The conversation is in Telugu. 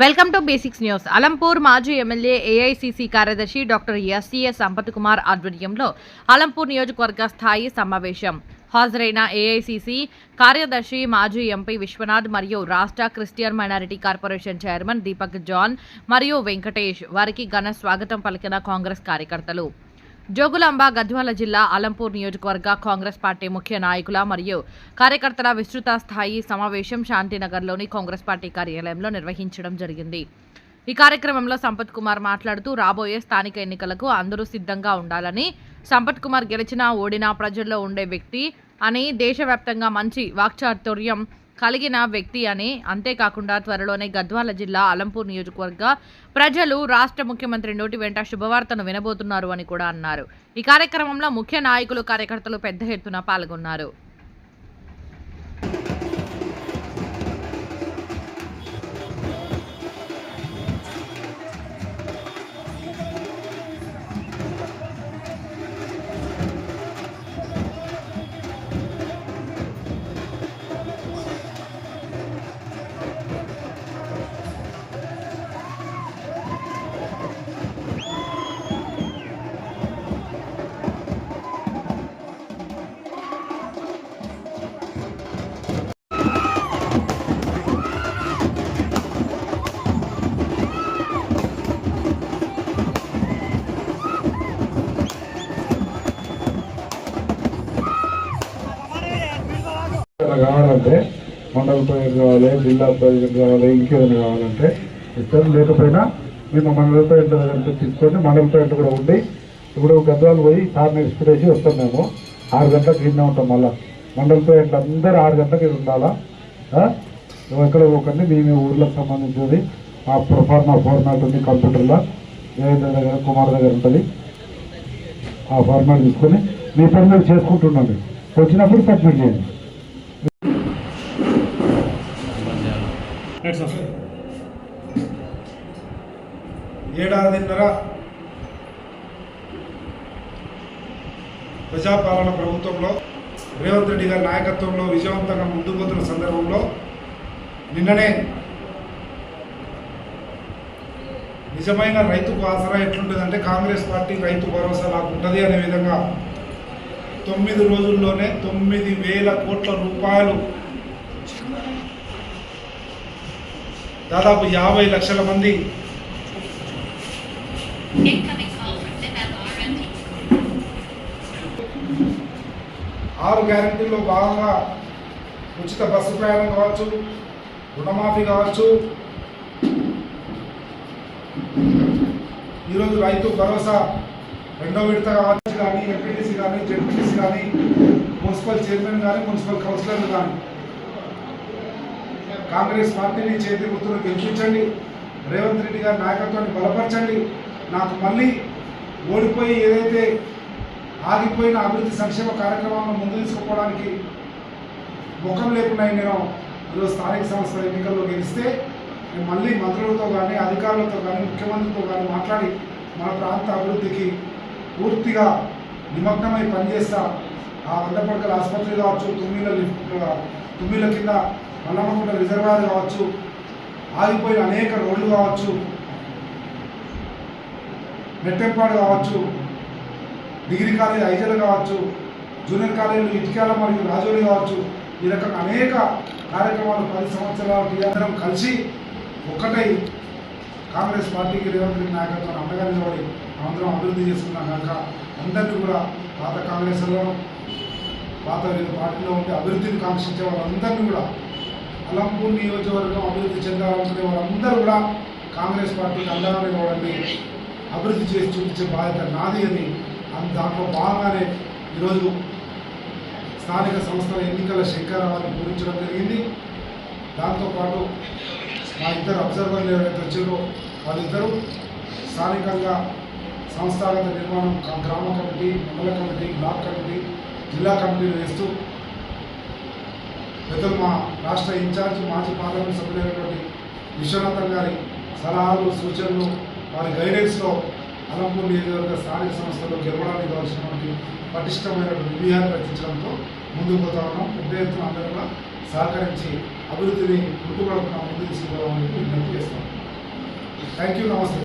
Welcome to basics news. Alampur మాజీ ఎమ్మెల్యే ఏఐసిసి కార్యదర్శి డాక్టర్ ఎస్సీఎస్ సంపత్ కుమార్ ఆధ్వర్యంలో అలంపూర్ నియోజకవర్గ స్థాయి సమావేశం. హాజరైన ఏఐసిసి కార్యదర్శి మాజీ ఎంపీ విశ్వనాథ్ మరియు రాష్ట్ర Christian minority corporation chairman Deepak John మరియు వెంకటేష్. వారికి ఘన స్వాగతం పలికిన కాంగ్రెస్ కార్యకర్తలు. జోగులాంబ గద్వాల జిల్లా అలంపూర్ నియోజకవర్గ కాంగ్రెస్ పార్టీ ముఖ్య నాయకుల మరియు కార్యకర్తల విస్తృత స్థాయి సమావేశం శాంతినగర్లోని కాంగ్రెస్ పార్టీ కార్యాలయంలో నిర్వహించడం జరిగింది. ఈ కార్యక్రమంలో సంపత్ కుమార్ మాట్లాడుతూ రాబోయే స్థానిక ఎన్నికలకు అందరూ సిద్ధంగా ఉండాలని సంపత్ కుమార్ గెలిచినా ఓడినా ప్రజల్లో ఉండే వ్యక్తి అని దేశవ్యాప్తంగా మంచి వాక్చాతుర్యం కలిగిన వ్యక్తి అని అంతేకాకుండా త్వరలోనే గద్వాల జిల్లా అలంపూర్ నియోజకవర్గ ప్రజలు రాష్ట్ర ముఖ్యమంత్రి నోటి వెంట శుభవార్తను వినబోతున్నారు అని కూడా అన్నారు. ఈ కార్యక్రమంలో ముఖ్య నాయకులు కార్యకర్తలు పెద్ద ఎత్తున పాల్గొన్నారు. కావాలంటే మండల ప్రయోజనం కావాలి జిల్లా ప్రయోజనం కావాలి ఇంకేదైనా కావాలంటే ఇస్తారు లేకపోయినా మేము మండల ప్రయోజనం దగ్గర తీసుకొని మండల ప్రయోజనం కూడా ఉండి ఇప్పుడు గద్వాలు పోయి సార్ని ఎక్స్పెక్టేసి వస్తాం మేము. ఆరు గంటలకు ఇన్నే ఉంటాం మళ్ళా. మండల ప్రయోజనం అందరూ ఆరు గంటలకు ఇది ఉండాలా ఎక్కడ పోకండి మీ మీ ఊర్లకు సంబంధించినది. మా ప్రొఫార్మా ఫార్మాట్ ఉంది కంప్యూటర్లో. దేవేంద్ర దగ్గర కుమార్ దగ్గర ఉంటుంది. ఆ ఫార్మాట్ తీసుకొని మీ పని మీరు చేసుకుంటుండండి వచ్చినప్పుడు సబ్మిట్ చేయండి. ఏడాదిన్నర ప్రజాపాలన ప్రభుత్వంలో రేవంత్ రెడ్డి గారి నాయకత్వంలో విజయవంతంగా ముందుకు సందర్భంలో నిన్ననే నిజమైన రైతుకు ఆసరా ఎట్లుంటుందంటే కాంగ్రెస్ పార్టీ రైతు భరోసా నాకు ఉంటుంది అనే విధంగా తొమ్మిది రోజుల్లోనే తొమ్మిది వేల కోట్ల రూపాయలు దాదాపు యాభై లక్షల మంది ఆరు గ్యారంటీల్లో భాగంగా ఉచిత బస్సు ప్రయాణం కావచ్చు రుణమాఫీ కావచ్చు. ఈరోజు రైతు భరోసా రెండో విడత కావచ్చు కానీ ఎంపీటీసీ కానీ జెడ్పీటీసీ కానీ మున్సిపల్ చైర్మన్ కానీ మున్సిపల్ కౌన్సిలర్లు కానీ. కాంగ్రెస్ పార్టీని చేతి గుర్తులు గెలిపించండి. రేవంత్ రెడ్డి గారి నాయకత్వాన్ని బలపరచండి. నాకు మళ్ళీ ఓడిపోయి ఏదైతే ఆగిపోయిన అభివృద్ధి సంక్షేమ కార్యక్రమాలను ముందు తీసుకుపోవడానికి ముఖం లేకుండా నేను ఈరోజు స్థానిక సంస్థల ఎన్నికల్లో గెలిస్తే నేను మళ్ళీ మంత్రులతో కానీ అధికారులతో కానీ ముఖ్యమంత్రితో కానీ మాట్లాడి మన ప్రాంత అభివృద్ధికి పూర్తిగా నిమగ్నమై పనిచేస్తా ఆ వంద పడకల ఆసుపత్రి కావచ్చు తుమ్మిల తుమ్మిల కింద మల్లమ్మకుంట రిజర్వాయర్ కావచ్చు ఆగిపోయిన అనేక రోడ్లు కావచ్చు నెట్టెంపాడు కావచ్చు డిగ్రీ కాలేజ్ ఐజల్ కావచ్చు జూనియర్ కాలేజీలు ఇటుకాల మరియు రాజోలి కావచ్చు ఈ రకంగా అనేక కార్యక్రమాలు పది సంవత్సరాల అందరం కలిసి ఒక్కటై కాంగ్రెస్ పార్టీకి రేవంత్ రెడ్డి నాయకత్వం అండగా నిలబడి అందరం అభివృద్ధి చేసుకున్నాం కనుక అందరినీ కూడా పాత కాంగ్రెస్లో పాత పార్టీలో ఉండి అభివృద్ధిని కాంక్షించే వాళ్ళందరినీ కూడా అలంపూర్ నియోజకవర్గం అభివృద్ధి చెందాలనుకునే వాళ్ళందరూ కూడా కాంగ్రెస్ పార్టీకి అండగా నిలబడండి. అభివృద్ధి చేసి చూపించే బాధ్యత నాది అని దాంట్లో భాగంగానే ఈరోజు స్థానిక సంస్థల ఎన్నికల శంకరావాన్ని పూరించడం జరిగింది. దాంతోపాటు మా ఇద్దరు అబ్జర్వర్లు ఎవరైతే వచ్చారో వాళ్ళిద్దరూ స్థానికంగా సంస్థాగత నిర్మాణం గ్రామ కమిటీ మండల కమిటీ బ్లాక్ కమిటీ జిల్లా కమిటీలు వేస్తూ పెద్దలు మా రాష్ట్ర ఇన్ఛార్జ్ మాజీ పార్లమెంట్ సభ్యులైనటువంటి విశ్వనాథన్ గారి సలహాలు సూచనలు వారి గైడెన్స్లో అలంపూర్ నియోజకవర్గ స్థానిక సంస్థలు గెలవడానికి కావాల్సినటువంటి పటిష్టమైనటువంటి వ్యూహాన్ని రచించడంతో ముందుకు పోతా ఉన్నాం. పెద్ద ఎత్తున అందరూ కూడా సహకరించి అభివృద్ధిని ముందుకు ముందుకు తీసుకుపోవాలని విజ్ఞప్తి చేస్తాం థ్యాంక్ యూ నమస్తే.